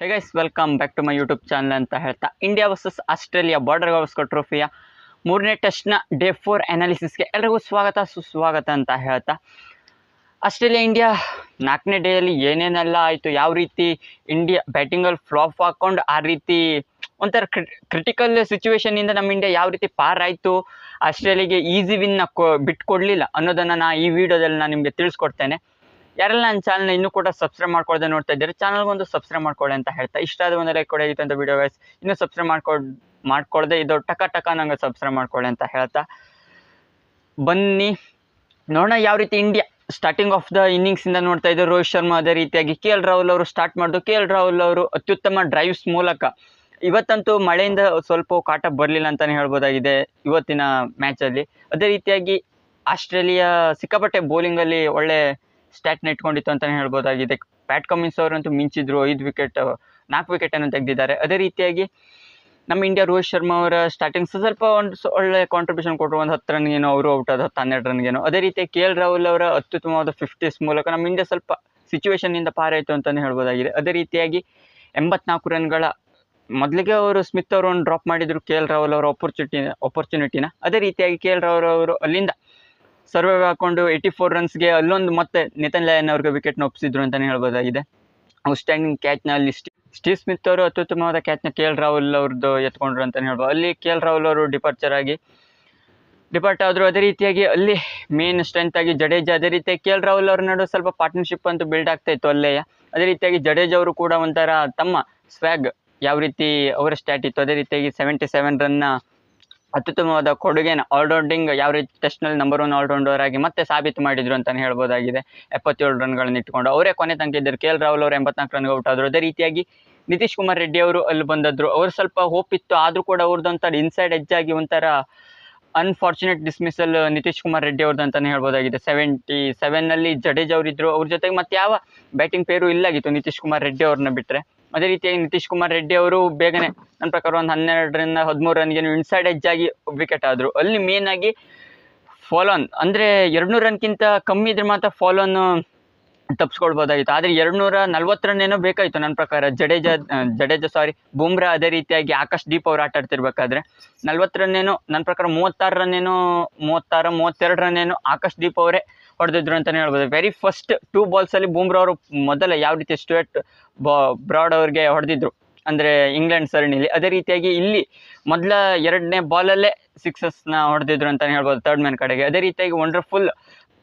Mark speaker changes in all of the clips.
Speaker 1: Hey guys welcome back to my YouTube channel ಅಂತ ಹೇಳ್ತಾ India versus Australia border Gavaskar ಟ್ರೋಫಿಯ ಮೂರನೇ ಟೆಸ್ಟ್ನ day four ಅನಾಲಿಸಿಸ್ಗೆ ಎಲ್ರಿಗೂ ಸ್ವಾಗತ, ಸುಸ್ವಾಗತ ಅಂತ ಹೇಳ್ತಾ. ಆಸ್ಟ್ರೇಲಿಯಾ ಇಂಡಿಯಾ ನಾಲ್ಕನೇ ಡೇಯಲ್ಲಿ ಏನೇನೆಲ್ಲ ಆಯಿತು, ಯಾವ ರೀತಿ ಇಂಡಿಯಾ ಬ್ಯಾಟಿಂಗಲ್ಲಿ ಫ್ಲಾಪ್ ಹಾಕ್ಕೊಂಡು ಆ ರೀತಿ ಒಂಥರ ಕ್ರಿಟಿಕಲ್ ಸಿಚುವೇಶನಿಂದ ನಮ್ಮ ಇಂಡಿಯಾ ಯಾವ ರೀತಿ ಪಾರ್ ಆಯಿತು ಆಸ್ಟ್ರೇಲಿಯಾಗೆ ಈಸಿ ವಿನ್ನ ಕೊ, ಬಿಟ್ಕೊಡ್ಲಿಲ್ಲ ಅನ್ನೋದನ್ನು ನಾ ಈ ವಿಡಿಯೋದಲ್ಲಿ ನಾನು ನಿಮಗೆ ತಿಳಿಸ್ಕೊಡ್ತೇನೆ. ಯಾರೆಲ್ಲ ನನ್ನ ಚಾನಲ್ನ ಇನ್ನೂ ಕೂಡ ಸಬ್ಸ್ಕ್ರೈಬ್ ಮಾಡ್ಕೊಳ್ಳದೆ ನೋಡ್ತಾ ಇದ್ದಾರೆ ಚಾನಲ್ಗೊಂದು ಸಬ್ಸ್ಕ್ರೈಬ್ ಮಾಡ್ಕೊಳ್ಳಿ ಅಂತ ಹೇಳ್ತಾ ಇಷ್ಟ ಆದ ಒಂದು ಲೈಕ್ ಕೊಡೋಗಿತ್ತು ಅಂತ ವಿಡಿಯೋ ಗೈಸ್ ಇನ್ನೂ ಸಬ್ಸ್ಕ್ರೈಬ್ ಮಾಡ್ಕೊಡ್ ಮಾಡ್ಕೊಳ್ದೆ ಇದು ಟಕ ಟಕ ನಂಗೆ ಸಬ್ಸ್ಕ್ರೈಬ್ ಮಾಡ್ಕೊಳ್ಳಿ ಅಂತ ಹೇಳ್ತಾ. ಬನ್ನಿ, ನೋಡೋಣ ಯಾವ ರೀತಿ ಇಂಡಿಯಾ ಸ್ಟಾರ್ಟಿಂಗ್ ಆಫ್ ದ ಇನ್ನಿಂಗ್ಸಿಂದ ನೋಡ್ತಾ ಇದ್ದಾರೆ ರೋಹಿತ್ ಶರ್ಮಾ ಅದೇ ರೀತಿಯಾಗಿ, ಕೆ ಎಲ್ ರಾಹುಲ್ ಅವರು ಸ್ಟಾರ್ಟ್ ಮಾಡಿದ್ರು ಕೆ ಎಲ್ ರಾಹುಲ್ ಅವರು ಅತ್ಯುತ್ತಮ ಡ್ರೈವ್ಸ್ ಮೂಲಕ. ಇವತ್ತಂತೂ ಮಳೆಯಿಂದ ಸ್ವಲ್ಪ ಕಾಟ ಬರಲಿಲ್ಲ ಅಂತಲೇ ಹೇಳ್ಬೋದಾಗಿದೆ ಇವತ್ತಿನ ಮ್ಯಾಚಲ್ಲಿ ಅದೇ ರೀತಿಯಾಗಿ ಆಸ್ಟ್ರೇಲಿಯಾ ಸಿಕ್ಕಾಪಟ್ಟೆ ಬೌಲಿಂಗಲ್ಲಿ ಒಳ್ಳೆ ಸ್ಟ್ಯಾಟ್ನ ಇಟ್ಕೊಂಡಿತ್ತು ಅಂತಲೇ ಹೇಳ್ಬೋದಾಗಿದೆ ಪ್ಯಾಟ್ ಕಮಿನ್ಸ್ ಅವರಂತೂ ಮಿಂಚಿದ್ರು, ಐದು ವಿಕೆಟ್ ನಾಲ್ಕು ವಿಕೆಟನ್ನು ತೆಗೆದಿದ್ದಾರೆ. ಅದೇ ರೀತಿಯಾಗಿ ನಮ್ಮ ಇಂಡಿಯಾ ರೋಹಿತ್ ಶರ್ಮಾ ಅವರ ಸ್ಟಾರ್ಟಿಂಗ್ ಸ್ವಲ್ಪ ಒಂದು ಒಳ್ಳೆ ಕಾಂಟ್ರಿಬ್ಯೂಷನ್ ಕೊಟ್ಟರು ಒಂದು ಹತ್ತು ರನ್ಗೇನೋ ಅವರು ಔಟ್ ಆದ ಹತ್ತು ಹನ್ನೆರಡು ರನ್ಗೇನೋ ಅದೇ ರೀತಿ ಕೆ ಎಲ್ ರಾಹುಲ್ ಅವರ ಅತ್ಯುತ್ತಮವಾದ ಫಿಫ್ಟೀಸ್ ಮೂಲಕ ನಮ್ಮ ಇಂಡಿಯಾ ಸ್ವಲ್ಪ ಸಿಚುವೇಶನ್ನಿಂದ ಪಾರಾಯಿತು ಅಂತಲೇ ಹೇಳ್ಬೋದಾಗಿದೆ. ಅದೇ ರೀತಿಯಾಗಿ ಎಂಬತ್ನಾಲ್ಕು ರನ್ಗಳ ಮೊದಲಿಗೆ ಅವರು ಸ್ಮಿತ್ ಅವರು ಒಂದು ಡ್ರಾಪ್ ಮಾಡಿದರು ಕೆ ಎಲ್ ರಾಹುಲ್ ಅವರ ಅಪರ್ಚುನಿಟಿ ಅಪರ್ಚುನಿಟಿನ ಅದೇ ರೀತಿಯಾಗಿ ಕೆ ಎಲ್ ರಾಹುಲ್ ಅವರು ಅಲ್ಲಿಂದ ಸರ್ವೈವ್ ಹಾಕೊಂಡು ಏಯ್ಟಿ ಫೋರ್ ರನ್ಸ್ಗೆ ಅಲ್ಲೊಂದು ಮತ್ತೆ ನಿತನ್ ಲಯನ್ ಅವ್ರಿಗೆ ವಿಕೆಟ್ನ ಒಪ್ಪಿಸಿದ್ರು ಅಂತಲೇ ಹೇಳ್ಬೋದಾಗಿದೆ. ಔಟ್ಸ್ಟ್ಯಾಂಡಿಂಗ್ ಕ್ಯಾಚ್ನ ಅಲ್ಲಿ ಸ್ಟಿ- ಸ್ಟೀವ್ ಸ್ಮಿತ್ ಅವರು ಅತ್ಯುತ್ತಮವಾದ ಕ್ಯಾಚ್ನ ಕೆ ಎಲ್ ರಾಹುಲ್ ಅವ್ರದ್ದು ಎತ್ಕೊಂಡ್ರು ಅಂತಲೇ ಹೇಳ್ಬೋದು. ಅಲ್ಲಿ ಕೆ ಎಲ್ ರಾಹುಲ್ ಅವರು ಡಿಪಾರ್ಚರ್ ಆಗಿ ಡಿಪಾರ್ಟ್ ಆದರು ಅದೇ ರೀತಿಯಾಗಿ ಅಲ್ಲಿ ಮೇನ್ ಸ್ಟ್ರೆಂತ್ ಆಗಿ ಜಡೇಜಾ ಅದೇ ರೀತಿಯಾಗಿ ಕೆ ಎಲ್ ರಾಹುಲ್ ಅವ್ರ ನಡುವೆ ಸ್ವಲ್ಪ ಪಾರ್ಟ್ನರ್ಶಿಪ್ ಅಂತೂ ಬಿಲ್ಡ್ ಆಗ್ತಾ ಇತ್ತು ಅಲ್ಲೇ. ಅದೇ ರೀತಿಯಾಗಿ ಜಡೇಜ್ ಅವರು ಕೂಡ ಒಂಥರ ತಮ್ಮ ಸ್ವ್ಯಾಗ್ ಯಾವ ರೀತಿ ಅವರ ಸ್ಟ್ಯಾಟ್ ಇತ್ತು, ಅದೇ ರೀತಿಯಾಗಿ ಸೆವೆಂಟಿ ಸೆವೆನ್ ರನ್ನ ಅತ್ಯುತ್ತಮವಾದ ಕೊಡುಗೆನ ಆಲ್ರೌಂಡಿಂಗ್ ಯಾವ ರೀತಿ ಟೆಸ್ಟ್ನಲ್ಲಿ ನಂಬರ್ ಒನ್ ಆಲ್ರೌಂಡರ್ ಆಗಿ ಮತ್ತೆ ಸಾಬೀತು ಮಾಡಿದ್ರು ಅಂತಲೇ ಹೇಳ್ಬೋದಾಗಿದೆ. ಎಪ್ಪತ್ತೇಳು ರನ್ಗಳನ್ನ ಇಟ್ಕೊಂಡು ಅವರೇ ಕೊನೆ ತನಕ ಇದ್ದರು ಕೆ ಎಲ್ ರಾಹುಲ್ ಅವರು ಎಂಬತ್ನಾಲ್ಕು ರನ್ಗೆ ಔಟ್ ಆದರು. ಅದೇ ರೀತಿಯಾಗಿ ನಿತೀಶ್ ಕುಮಾರ್ ರೆಡ್ಡಿ ಅವರು ಅಲ್ಲಿ ಬಂದದ್ರು. ಅವ್ರು ಸ್ವಲ್ಪ ಹೋಪ್ ಇತ್ತು. ಆದರೂ ಕೂಡ ಅವ್ರದ್ದು ಇನ್ಸೈಡ್ ಎಜ್ ಆಗಿ ಒಂಥರ ಅನ್ಫಾರ್ಚುನೇಟ್ ಡಿಸ್ಮಿಸಲ್ ನಿತೀಶ್ ಕುಮಾರ್ ರೆಡ್ಡಿ ಅವ್ರದ್ದು ಅಂತಲೇ ಹೇಳ್ಬೋದಾಗಿದೆ. ಸೆವೆಂಟಿ ಸೆವೆನ್ನಲ್ಲಿ ಜಡೇಜ್ ಅವರಿದ್ದರು ಅವ್ರ ಜೊತೆಗೆ ಮತ್ತೆ ಯಾವ ಬ್ಯಾಟಿಂಗ್ ಪೇರು ಇಲ್ಲಾಗಿತ್ತು ನಿತೀಶ್ ಕುಮಾರ್ ರೆಡ್ಡಿ ಅವ್ರನ್ನ ಬಿಟ್ಟರೆ ಅದೇ ರೀತಿಯಾಗಿ ನಿತೀಶ್ ಕುಮಾರ್ ರೆಡ್ಡಿ ಅವರು ಬೇಗನೆ ನನ್ನ ಪ್ರಕಾರ ಒಂದು ಹನ್ನೆರಡರಿಂದ ಹದಿಮೂರು ರನ್ಗೆ ಇನ್ಸೈಡ್ ಎಜ್ ಆಗಿ ವಿಕೆಟ್ ಆದರು. ಅಲ್ಲಿ ಮೇನ್ ಆಗಿ ಫಾಲೋನ್ ಅಂದರೆ ಎರಡುನೂರು ರನ್ಗಿಂತ ಕಮ್ಮಿ ಇದ್ರೆ ಮಾತ್ರ ಫಾಲೋನ್ ತಪ್ಪಿಸ್ಕೊಳ್ಬೋದಾಗಿತ್ತು ಆದರೆ ಎರಡುನೂರ ನಲ್ವತ್ತು ರನ್ ಏನೋ ಬೇಕಾಯಿತು ನನ್ನ ಪ್ರಕಾರ. ಜಡೇಜಾ ಜಡೇಜ ಸಾರಿ ಬುಮ್ರಾ ಅದೇ ರೀತಿಯಾಗಿ ಆಕಾಶ್ ದೀಪ್ ಅವ್ರು ಆಟ ಆಡ್ತಿರ್ಬೇಕಾದ್ರೆ ನಲ್ವತ್ತು ರನ್ ಏನೋ ನನ್ನ ಪ್ರಕಾರ ಮೂವತ್ತಾರು ರನ್ನೇನೋ, ಮೂವತ್ತಾರು, ಮೂವತ್ತೆರಡು ರನ್ ಏನೋ ಆಕಾಶ್ ದೀಪ್ ಅವರೇ ಹೊಡೆದಿದ್ರು ಅಂತಲೇ ಹೇಳ್ಬೋದು. ವೆರಿ ಫಸ್ಟ್ ಟೂ ಬಾಲ್ಸಲ್ಲಿ ಬೂಮ್ರಾ ಅವರು ಮೊದಲ ಯಾವ ರೀತಿ ಸ್ಟುಯೆಟ್ ಬ್ರಾಡ್ ಅವ್ರಿಗೆ ಹೊಡೆದಿದ್ರು. ಅಂದರೆ ಇಂಗ್ಲೆಂಡ್ ಸರಣಿಲಿ. ಅದೇ ರೀತಿಯಾಗಿ ಇಲ್ಲಿ ಮೊದಲ ಎರಡನೇ ಬಾಲಲ್ಲೇ ಸಿಕ್ಸಸ್ನ ಹೊಡೆದಿದ್ರು ಅಂತಲೇ ಹೇಳ್ಬೋದು ತರ್ಡ್ ಮ್ಯಾನ್ ಕಡೆಗೆ. ಅದೇ ರೀತಿಯಾಗಿ ವಂಡರ್ಫುಲ್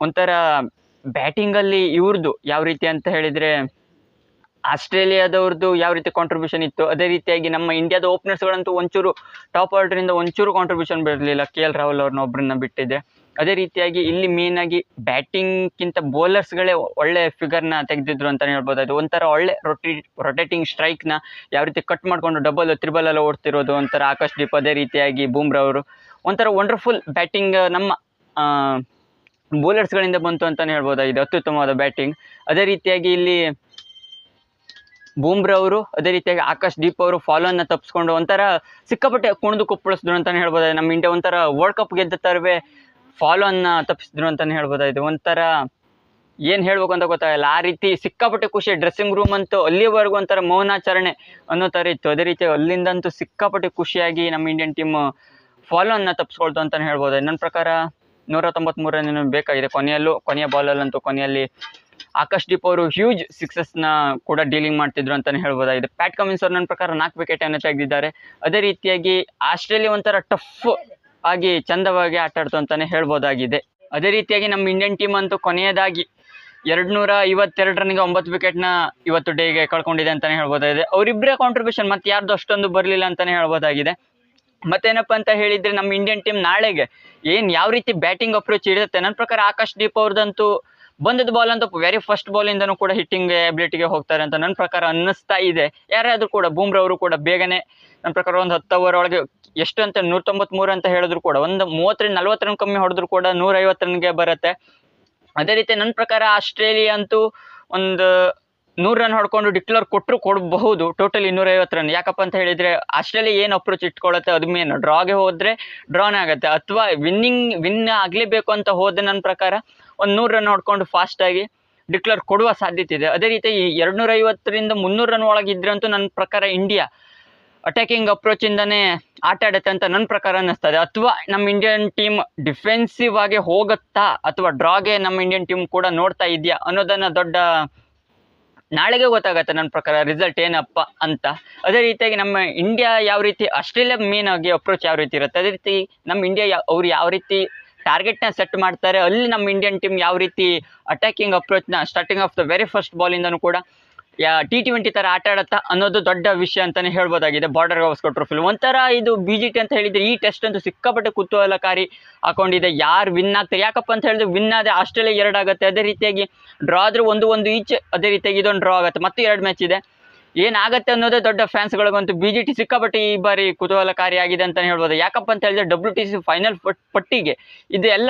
Speaker 1: ಒಂಥರ ಬ್ಯಾಟಿಂಗಲ್ಲಿ ಇವ್ರದ್ದು ಯಾವ ರೀತಿ ಅಂತ ಹೇಳಿದರೆ ಆಸ್ಟ್ರೇಲಿಯಾದವ್ರದ್ದು ಯಾವ ರೀತಿ ಕಾಂಟ್ರಿಬ್ಯೂಷನ್ ಇತ್ತು. ಅದೇ ರೀತಿಯಾಗಿ ನಮ್ಮ ಇಂಡಿಯಾದ ಓಪನರ್ಸ್ಗಳಂತೂ ಒಂಚೂರು ಟಾಪ್ ಆರ್ಡ್ರಿಂದ ಒಂಚೂರು ಕಾಂಟ್ರಿಬ್ಯೂಷನ್ ಬರಲಿಲ್ಲ. ಕೆ ಎಲ್ ರಾಹುಲ್ ಅವ್ರನ್ನ ಒಬ್ಬರನ್ನ ಬಿಟ್ಟಿದೆ ಅದೇ ರೀತಿಯಾಗಿ ಇಲ್ಲಿ ಮೇನ್ ಆಗಿ ಬ್ಯಾಟಿಂಗ್ಗಿಂತ ಬೌಲರ್ಸ್ಗಳೇ ಒಳ್ಳೆ ಫಿಗರ್ನ ತೆಗೆದಿದ್ರು ಅಂತಲೇ ಹೇಳ್ಬೋದು. ಅದು ಒಂಥರ ಒಳ್ಳೆ ರೊಟಿ ರೊಟೇಟಿಂಗ್ ಸ್ಟ್ರೈಕ್ನ ಯಾವ ರೀತಿ ಕಟ್ ಮಾಡಿಕೊಂಡು ಡಬಲ್ ತ್ರಿಬಲ್ ಎಲ್ಲ ಓಡ್ತಿರೋದು ಒಂಥರ ಆಕಾಶ್ ದೀಪ್ ಅದೇ ರೀತಿಯಾಗಿ ಬೂಮ್ರಾ ಅವರು. ಒಂಥರ ವಂಡರ್ಫುಲ್ ಬ್ಯಾಟಿಂಗ್ ನಮ್ಮ ಬೌಲರ್ಸ್ಗಳಿಂದ ಬಂತು ಅಂತಲೇ ಹೇಳ್ಬೋದಾಗಿದೆ ಅತ್ಯುತ್ತಮವಾದ ಬ್ಯಾಟಿಂಗ್ ಅದೇ ರೀತಿಯಾಗಿ ಇಲ್ಲಿ ಬೂಮ್ರಾ ಅವರು, ಅದೇ ರೀತಿಯಾಗಿ ಆಕಾಶ್ ದೀಪ್ ಅವರು ಫಾಲೋನ ತಪ್ಪಿಸ್ಕೊಂಡು ಒಂಥರ ಸಿಕ್ಕಾಪಟ್ಟೆ ಕುಣಿದು ಕುಪ್ಪಳಿಸಿದ್ರು ಅಂತಲೇ ಹೇಳ್ಬೋದು? ನಮ್ಮ ಇಂಡಿಯಾ ಒಂಥರ ವರ್ಲ್ಡ್ ಕಪ್ ಗೆದ್ದ ಥರವೇ ಫಾಲೋನ ತಪ್ಪಿಸಿದ್ರು ಅಂತಲೇ ಹೇಳ್ಬೋದಾಯ್ತು. ಒಂಥರ ಏನು ಹೇಳ್ಬೇಕು ಅಂತ ಗೊತ್ತಾಗಲ್ಲ. ಆ ರೀತಿ ಸಿಕ್ಕಾಪಟ್ಟೆ ಖುಷಿ. ಡ್ರೆಸ್ಸಿಂಗ್ ರೂಮ್ ಅಂತೂ ಅಲ್ಲಿವರೆಗೂ ಒಂಥರ ಮೌನಾಚರಣೆ ಅನ್ನೋ ಥರ ಇತ್ತು. ಅದೇ ರೀತಿ ಅಲ್ಲಿಂದಂತೂ ಸಿಕ್ಕಾಪಟ್ಟೆ ಖುಷಿಯಾಗಿ ನಮ್ಮ ಇಂಡಿಯನ್ ಟೀಮ್ ಫಾಲೋನ ತಪ್ಪಿಸ್ಕೊಳ್ತು ಅಂತಲೇ ಹೇಳ್ಬೋದು. ನನ್ನ ಪ್ರಕಾರ ನೂರ ತೊಂಬತ್ತ್ಮೂರನೇ ರನ್ ಬೇಕಾಗಿದೆ. ಕೊನೆಯಲ್ಲೂ, ಕೊನೆಯ ಬಾಲಲ್ಲಂತೂ ಕೊನೆಯಲ್ಲಿ ಆಕಾಶ್ ದೀಪ್ ಅವರು ಹ್ಯೂಜ್ ಸಿಕ್ಸಸ್ನ ಕೂಡ ಡೀಲಿಂಗ್ ಮಾಡ್ತಿದ್ರು ಅಂತಲೇ ಹೇಳ್ಬೋದಾಗಿದೆ. ಪ್ಯಾಟ್ ಕಮಿನ್ಸ್ ಅವ್ರು ನನ್ನ ಪ್ರಕಾರ ನಾಲ್ಕು ವಿಕೆಟನ್ನು ತೆಗೆದಿದ್ದಾರೆ. ಅದೇ ರೀತಿಯಾಗಿ ಆಸ್ಟ್ರೇಲಿಯಾ ಒಂಥರ ಟಫ್ ಆಗಿ ಚಂದವಾಗಿ ಆಟ ಆಡ್ತು ಅಂತಲೇ ಹೇಳ್ಬೋದಾಗಿದೆ. ಅದೇ ರೀತಿಯಾಗಿ ನಮ್ಮ ಇಂಡಿಯನ್ ಟೀಮ್ ಅಂತೂ ಕೊನೆಯದಾಗಿ ಎರಡು ನೂರ ಐವತ್ತೆರಡು ರನ್ಗೆ ಒಂಬತ್ತು ವಿಕೆಟ್ನ ಇವತ್ತು ಡೇಗೆ ಕಳ್ಕೊಂಡಿದೆ ಅಂತಲೇ ಹೇಳ್ಬೋದಾಗಿದೆ. ಅವರಿಬ್ಬರೇ ಕಾಂಟ್ರಿಬ್ಯೂಷನ್ ಮತ್ತೆ ಯಾರ್ದು ಅಷ್ಟೊಂದು ಬರಲಿಲ್ಲ ಅಂತಲೇ ಹೇಳ್ಬೋದಾಗಿದೆ. ಮತ್ತೇನಪ್ಪ ಅಂತ ಹೇಳಿದರೆ ನಮ್ಮ ಇಂಡಿಯನ್ ಟೀಮ್ ನಾಳೆಗೆ ಏನು ಯಾವ ರೀತಿ ಬ್ಯಾಟಿಂಗ್ ಅಪ್ರೋಚ್ ಇರುತ್ತೆ ನನ್ನ ಪ್ರಕಾರ ಆಕಾಶ್ ದೀಪ್ ಅವ್ರದ್ದಂತೂ ಬಂದದ ಬಾಲ್ ಅಂತ ವೆರಿ ಫಸ್ಟ್ ಬಾಲಿಂದನೂ ಕೂಡ ಹಿಟ್ಟಿಂಗ್ ಎಬಿಲಿಟಿಗೆ ಹೋಗ್ತಾರೆ ಅಂತ ನನ್ನ ಪ್ರಕಾರ ಅನ್ನಿಸ್ತಾ ಇದೆ. ಯಾರಾದರೂ ಕೂಡ ಬೂಮ್ರಾ ಅವರು ಕೂಡ ಬೇಗನೆ ನನ್ನ ಪ್ರಕಾರ ಒಂದು ಹತ್ತು ಓವರ್ ಒಳಗೆ ಎಷ್ಟು ಅಂತ ನೂರ ತೊಂಬತ್ಮೂರು ಅಂತ ಹೇಳಿದ್ರು ಕೂಡ ಒಂದು ಮೂವತ್ತರಿಂದ ನಲ್ವತ್ತು ಕಮ್ಮಿ ಹೊಡೆದ್ರು ಕೂಡ ನೂರ ರನ್ಗೆ ಬರುತ್ತೆ. ಅದೇ ರೀತಿ ನನ್ನ ಪ್ರಕಾರ ಆಸ್ಟ್ರೇಲಿಯಾ ಅಂತೂ ಒಂದು ನೂರು ರನ್ ಹೊಡ್ಕೊಂಡು ಡಿಕ್ಲೇರ್ ಕೊಟ್ಟರು ಕೊಡಬಹುದು ಟೋಟಲ್ ಇನ್ನೂರೈವತ್ತು ರನ್ ಯಾಕಪ್ಪ ಅಂತ ಹೇಳಿದರೆ ಆಸ್ಟ್ರೇಲಿಯಾ ಏನು ಅಪ್ರೋಚ್ ಇಟ್ಕೊಳ್ಳುತ್ತೆ ಅದು ಮೇನು ಡ್ರಾಗೆ ಹೋದರೆ ಡ್ರಾನೇ ಆಗುತ್ತೆ. ಅಥವಾ ವಿನ್ನಿಂಗ್ ವಿನ್ ಆಗಲೇಬೇಕು ಅಂತ ಹೋದ ನನ್ನ ಪ್ರಕಾರ, ಒಂದು ನೂರು ರನ್ ಹೊಡ್ಕೊಂಡು ಫಾಸ್ಟಾಗಿ ಡಿಕ್ಲೇರ್ ಕೊಡುವ ಸಾಧ್ಯತೆ ಇದೆ. ಅದೇ ರೀತಿ ಈ ಎರಡುನೂರ ಐವತ್ತರಿಂದ ಮುನ್ನೂರು ರನ್ ಒಳಗಿದ್ರೆ ಅಂತೂ ನನ್ನ ಪ್ರಕಾರ ಇಂಡಿಯಾ ಅಟ್ಯಾಕಿಂಗ್ ಅಪ್ರೋಚಿಂದನೇ ಆಟ ಆಡುತ್ತೆ ಅಂತ ನನ್ನ ಪ್ರಕಾರ ಅನ್ನಿಸ್ತದೆ. ಅಥವಾ ನಮ್ಮ ಇಂಡಿಯನ್ ಟೀಮ್ ಡಿಫೆನ್ಸಿವ್ ಆಗಿ ಹೋಗುತ್ತಾ, ಅಥವಾ ಡ್ರಾಗೆ ನಮ್ಮ ಇಂಡಿಯನ್ ಟೀಮ್ ಕೂಡ ನೋಡ್ತಾ ಇದೆಯಾ ಅನ್ನೋದನ್ನು ದೊಡ್ಡ ನಾಳೆಗೆ ಗೊತ್ತಾಗತ್ತೆ ನನ್ನ ಪ್ರಕಾರ ರಿಸಲ್ಟ್ ಏನಪ್ಪ ಅಂತ. ಅದೇ ರೀತಿಯಾಗಿ ನಮ್ಮ ಇಂಡಿಯಾ ಯಾವ ರೀತಿ ಆಸ್ಟ್ರೇಲಿಯಾ ಮೇನ್ ಆಗಿ ಅಪ್ರೋಚ್ ಯಾವ ರೀತಿ ಇರುತ್ತೆ? ಅದೇ ರೀತಿ ನಮ್ಮ ಇಂಡಿಯಾ ಯಾವ ಅವ್ರು ಯಾವ ರೀತಿ ಟಾರ್ಗೆಟ್ನ ಸೆಟ್ ಮಾಡ್ತಾರೆ, ಅಲ್ಲಿ ನಮ್ಮ ಇಂಡಿಯನ್ ಟೀಮ್ ಯಾವ ರೀತಿ attacking ಅಪ್ರೋಚ್ನ starting of the very first ಬಾಲಿಂದನೂ ಕೂಡ ಯಾ ಟಿ ಟ್ವೆಂಟಿ ಥರ ಆಟ ಆಡುತ್ತಾ ಅನ್ನೋದು ದೊಡ್ಡ ವಿಷಯ ಅಂತಲೇ ಹೇಳ್ಬೋದಾಗಿದೆ. ಬಾರ್ಡರ್ ಗವಾಸ್ಕರ್ ಟ್ರೋಫಿಲ್ ಒಂಥರ ಇದು ಬಿ ಜಿ ಟಿ ಅಂತ ಹೇಳಿದರೆ ಈ ಟೆಸ್ಟ್ ಅಂತೂ ಸಿಕ್ಕಾಪಟ್ಟೆ ಕುತೂಹಲಕಾರಿ ಹಾಕೊಂಡಿದೆ. ಯಾರು ವಿನ್ ಆಗ್ತಾರೆ? ಯಾಕಪ್ಪ ಅಂತ ಹೇಳಿದ್ರೆ ವಿನ್ ಆದರೆ ಆಸ್ಟ್ರೇಲಿಯಾ ಎರಡಾಗುತ್ತೆ ಅದೇ ರೀತಿಯಾಗಿ ಡ್ರಾ ಆದರೆ ಒಂದು ಒಂದು ಈಚ್ ಅದೇ ರೀತಿಯಾಗಿ ಇದೊಂದು ಡ್ರಾ ಆಗುತ್ತೆ. ಮತ್ತೆ ಎರಡು ಮ್ಯಾಚ್ ಇದೆ. ಏನಾಗುತ್ತೆ ಅನ್ನೋದೇ ದೊಡ್ಡ ಫ್ಯಾನ್ಸ್ಗಳಿಗಂತೂ ಬಿ ಜಿ ಟಿ ಸಿಕ್ಕಾಪಟ್ಟೆ ಈ ಬಾರಿ ಕುತೂಹಲಕಾರಿಯಾಗಿದೆ ಅಂತಲೇ ಹೇಳ್ಬೋದು. ಯಾಕಪ್ಪ ಅಂತ ಹೇಳಿದ್ರೆ ಡಬ್ಲ್ಯೂ ಟಿ ಸಿ ಫೈನಲ್ ಪಟ್ಟಿಗೆ ಇದೆಲ್ಲ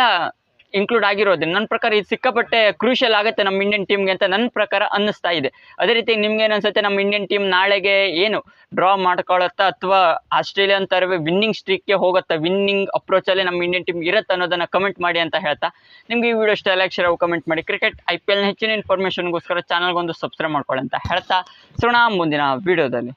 Speaker 1: ಇನ್ಕ್ಲೂಡ್ ಆಗಿರೋದ್ರಿಂದ ನನ್ನ ಪ್ರಕಾರ ಇದು ಸಿಕ್ಕಾಪಟ್ಟೆ ಕ್ರೂಷಿಯಲ್ ಆಗುತ್ತೆ ನಮ್ಮ ಇಂಡಿಯನ್ ಟೀಮ್ಗೆ ಅಂತ ನನ್ನ ಪ್ರಕಾರ ಅನ್ನಿಸ್ತಾ ಇದೆ. ಅದೇ ರೀತಿ ನಿಮ್ಗೆ ಏನು ನಮ್ಮ ಇಂಡಿಯನ್ ಟೀಮ್ ನಾಳೆಗೆ ಏನು ಡ್ರಾ ಮಾಡ್ಕೊಳ್ಳುತ್ತಾ ಅಥವಾ ಆಸ್ಟ್ರೇಲಿಯಾ ತರವೇ ವಿನ್ನಿಂಗ್ ಸ್ಟ್ರೀಕ್ಗೆ ಹೋಗುತ್ತಾ ವಿನ್ನಿಂಗ್ ಅಪ್ರೋಚಲ್ಲೇ ನಮ್ಮ ಇಂಡಿಯನ್ ಟೀಮ್ ಇರುತ್ತೆ ಅನ್ನೋದನ್ನು ಕಮೆಂಟ್ ಮಾಡಿ ಅಂತ ಹೇಳ್ತಾ, ನಿಮ್ಗೆ ಈ ವಿಡಿಯೋ ಇಷ್ಟ ಲೈಕ್ ಶೇರ್ ಕಮೆಂಟ್ ಮಾಡಿ. ಕ್ರಿಕೆಟ್ ಐ ಪಿ ಎಲ್ನ ಹೆಚ್ಚಿನ ಇನ್ಫಾರ್ಮೇಷನ್ಗೋಸ್ಕರ ಚಾನಲ್ಗೊಂದು ಸಬ್ಸ್ಕ್ರೈಬ್ ಮಾಡ್ಕೊಳ್ಳಿ ಅಂತ ಹೇಳ್ತಾ, ಸಿಗೋಣ ಮುಂದಿನ ವಿಡಿಯೋದಲ್ಲಿ